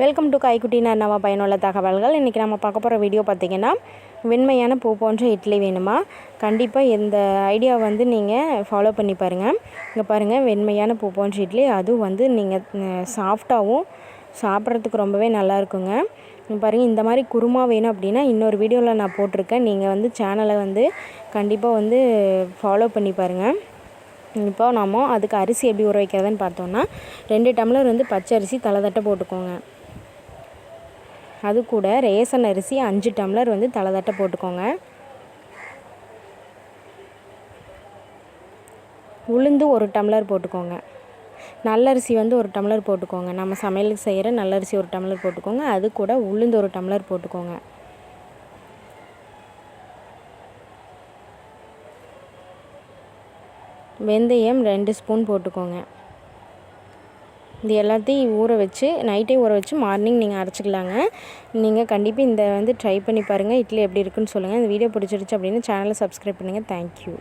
Welcome to கைக்குட்டி நம்ம பயனுள்ள தகவல்கள் இன்றைக்கி நம்ம பார்க்க போகிற வீடியோ பார்த்திங்கன்னா வெண்மையான பூ போன்ற இட்லி வேணுமா? கண்டிப்பாக இந்த ஐடியா வந்து நீங்கள் ஃபாலோ பண்ணி பாருங்கள் இங்கே பாருங்கள் வெண்மையான பூ போன்ற இட்லி. அதுவும் வந்து நீங்கள் சாஃப்டாகவும் சாப்பிட்றதுக்கு ரொம்பவே நல்லா இருக்குங்க. பாருங்கள் இந்த மாதிரி குருமா வேணும் அப்படின்னா இன்னொரு வீடியோவில் நான் போட்டிருக்கேன். நீங்கள் வந்து சேனலை வந்து கண்டிப்பாக வந்து ஃபாலோ பண்ணி பாருங்கள் இப்போ நாம் அதுக்கு அரிசி எப்படி ஊற வைக்கிறதுன்னு பார்த்தோன்னா ரெண்டு டம்ளர் வந்து பச்சை அரிசி தலை போட்டுக்கோங்க. அது கூட ரேசன் அரிசி அஞ்சு டம்ளர் வந்து தலை போட்டுக்கோங்க. உளுந்து ஒரு டம்ளர் போட்டுக்கோங்க. நல்லரிசி வந்து ஒரு டம்ளர் போட்டுக்கோங்க. நம்ம சமையலுக்கு செய்கிற நல்லரிசி ஒரு டம்ளர் போட்டுக்கோங்க. அது கூட உளுந்து ஒரு டம்ளர் போட்டுக்கோங்க. வெந்தயம் ரெண்டு ஸ்பூன் போட்டுக்கோங்க. இது எல்லாத்தையும் ஊற வச்சு நைட்டே ஊற வச்சு மார்னிங் நீங்கள் அரைச்சிக்கலாங்க. நீங்கள் கண்டிப்பாக இந்த வந்து ட்ரை பண்ணி பாருங்கள் இட்லி எப்படி இருக்குன்னு சொல்லுங்கள் இந்த வீடியோ பிடிச்சிருச்சு அப்படின்னு சேனலை சப்ஸ்கிரைப் பண்ணுங்கள் தேங்க்யூ